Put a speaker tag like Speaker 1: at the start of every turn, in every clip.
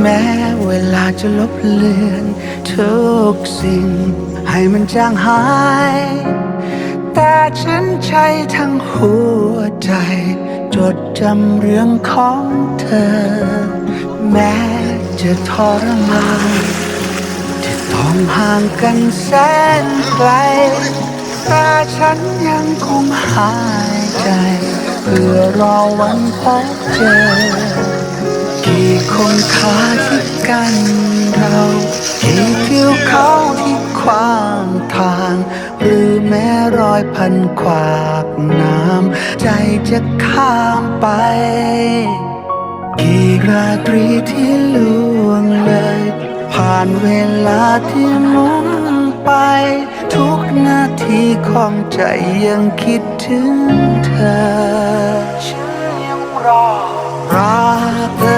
Speaker 1: แม้เวลาจะลบเลือนทุกสิ่ง ให้มันจางหาย แต่ฉันใช้ทั้งหัวใจ จดจำเรื่องของเธอ แม้จะทรมานที่ต้องห่างกันแสนไกล แต่ฉันยังคงหายใจ เพื่อรอวันพบเจอ กี่คนขาที่กันเรากี่ทิวเขาที่ขวางทาง หรือแม้รอยพันขวากน้ำ ใจจะข้ามไปกี่ราตรีที่ล่วงเลย ผ่านเวลาที่หมุนไป ทุกนาทีของใจยังคิดถึงเธอ ฉันยังรอรักเอ่ยแม้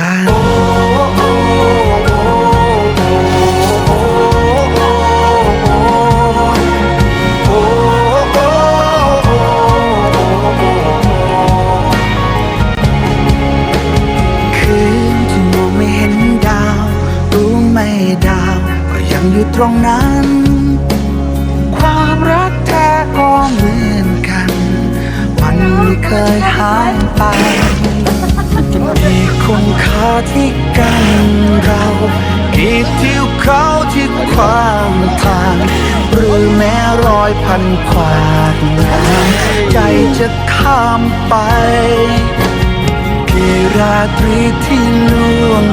Speaker 1: รงนั้น ความรักแท้ก็เหมือนกัน มันไม่เคยหายไปมีคุณค่าที่กันเรากี่ทิวเขาที่ขวางทาง หรือแม้รอยพันขวากน้ำใจจะข้ามไปกี่ราตรีที่ล่วง